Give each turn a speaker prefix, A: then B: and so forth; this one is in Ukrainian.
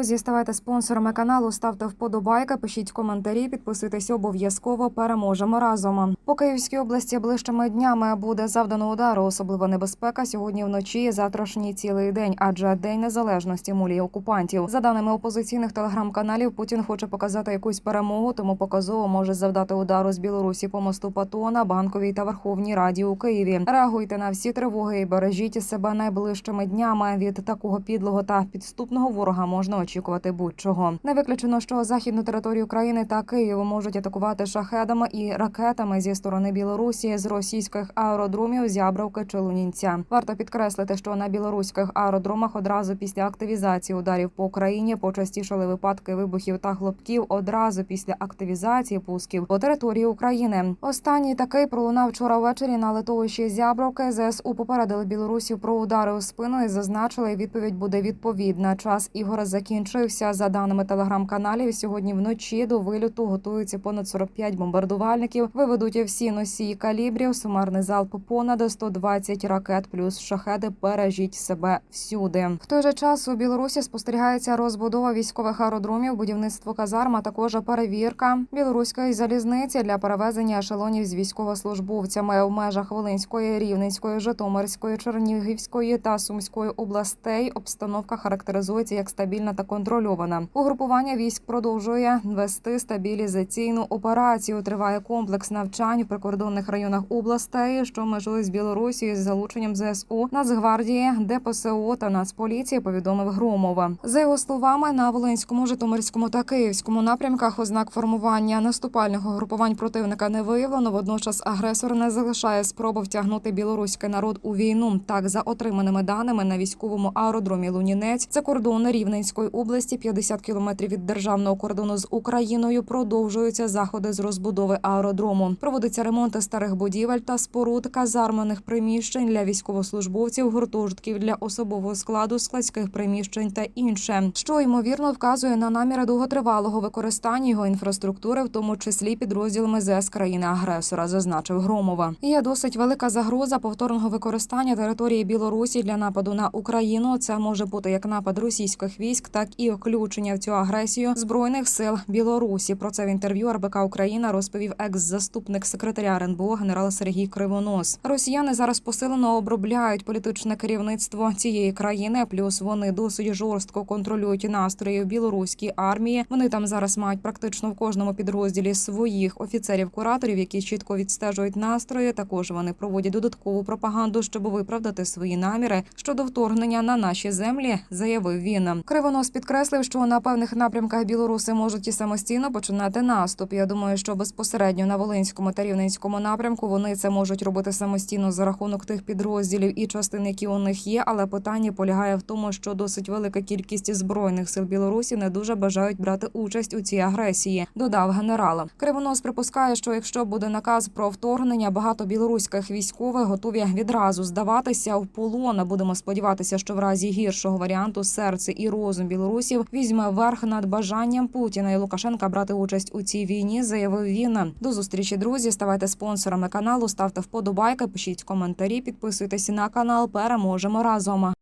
A: друзі, ставайте спонсорами каналу, ставте вподобайки, пишіть коментарі, підписуйтесь обов'язково. Переможемо разом. По Київській області ближчими днями буде завдано удару. Особлива небезпека сьогодні вночі, і завтрашній цілий день, адже день незалежності мулії окупантів. За даними опозиційних телеграм-каналів, Путін хоче показати якусь перемогу, тому показово може завдати удару з Білорусі по мосту Патона, банковій та Верховній Раді у Києві. Реагуйте на всі тривоги і бережіть себе найближчими днями. Від такого підлого та підступного ворога можна очікувати будь-чого. Не виключено, що західну територію країни та Києву можуть атакувати шахедами і ракетами зі сторони Білорусі з російських аеродромів Зябровки чи Лунінця. Варто підкреслити, що на білоруських аеродромах одразу після активізації ударів по Україні почастішали випадки вибухів та хлопків одразу після активізації пусків по території України. Останній такий пролунав вчора ввечері на литовищі Зябровки. ЗСУ попередили білорусів про удари у спину і зазначили, відповідь буде відповідна. Час ігора закінчився. За даними телеграм-каналів, сьогодні вночі до вильоту готуються понад 45 бомбардувальників. Виведуть всі носії калібрів. Сумарний залп понад 120 ракет, плюс шахеди. Бережіть себе всюди. В той же час у Білорусі спостерігається розбудова військових аеродромів, будівництво казарм, а також перевірка білоруської залізниці для перевезення ешелонів з військовослужбовцями в межах Волинської, Рівненської, Житомирської, Чернігівської та Сумської областей. Обстановка характеризується як стабільна та контрольована. Угрупування військ продовжує вести стабілізаційну операцію. Триває комплекс навчань в прикордонних районах областей, що межують з Білорусією з залученням ЗСУ, Нацгвардії, ДПСО та Нацполіції. Повідомив Громова. За його словами, на Волинському, Житомирському та Київському напрямках ознак формування наступальних угрупувань противника не виявлено. Водночас агресор не залишає спроби втягнути білоруський народ у війну. Так, за отриманими даними на військовому аеродромі Лунінець, це кордон Рівненської області, 50 кілометрів від державного кордону з Україною. Продовжуються заходи з розбудови аеродрому. Проводиться ремонт старих будівель та споруд, казармених приміщень для військовослужбовців, гуртожитків для особового складу, складських приміщень та інше, що ймовірно вказує на наміри довготривалого використання його інфраструктури, в тому числі підрозділами ЗС країни-агресора, зазначив Громова. Є досить велика загроза повторного використання території Білорусі для нападу на Україну. Це може бути як напад російських військ, так і включення в цю агресію збройних сил Білорусі. Про це в інтерв'ю РБК Україна розповів екс-заступник секретаря РНБО генерал Сергій Кривонос. Росіяни зараз посилено обробляють політичне керівництво цієї країни. Плюс вони досить жорстко контролюють настрої в білоруській армії. Вони там зараз мають практично в кожному підрозділі своїх офіцерів-кураторів, які чітко відстежують настрої. Також вони проводять додаткову пропаганду, щоб виправдати свої наміри щодо вторгнення на наші землі, заявив він. Кривонос підкреслив, що на певних напрямках білоруси можуть і самостійно починати наступ. Я думаю, що безпосередньо на Волинському та Рівненському напрямку вони це можуть робити самостійно за рахунок тих підрозділів і частин, які у них є. Але питання полягає в тому, що досить велика кількість збройних сил Білорусі не дуже бажають брати участь у цій агресії. Додав генерал. Кривонос припускає, що якщо буде наказ про вторгнення, багато білоруських військових готові відразу здаватися в полон. Будемо сподіватися, що в разі гіршого варіанту серце і розум білорусів візьме верх над бажанням Путіна і Лукашенка брати участь у цій війні. Заявив він. До зустрічі, друзі. Ставайте спонсорами каналу, ставте вподобайки, пишіть коментарі, підписуйтесь на канал. Переможемо разом.